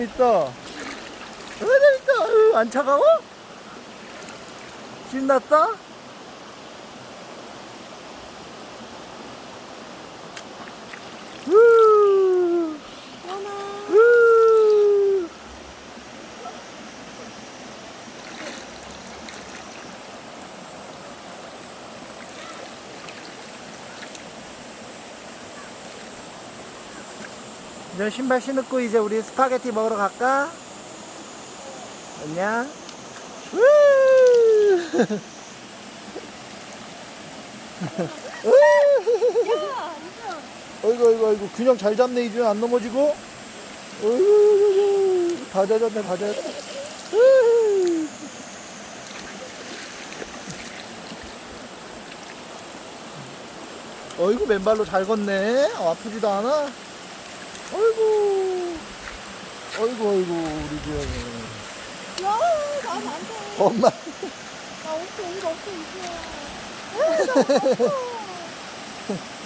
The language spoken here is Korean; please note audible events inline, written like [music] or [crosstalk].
재밌다. 어, 재밌다. 으, 안 차가워? 신났다? 이제 신발 신고 이제 우리 스파게티 먹으러 갈까? 안녕. [laughs] 어이구 어이구 어이구 균형 잘 잡네 이준 안 넘어지고 어이구 다 젖었네 다 으이. 어이구 맨발로 잘 걷네 어, 아프지도 않아 어이구, 어이구, 어이구, 우리 주영이. 야, 나안 돼. 엄마. 나 없어, 이거 없어, 이거. 아, 나 없어. [laughs]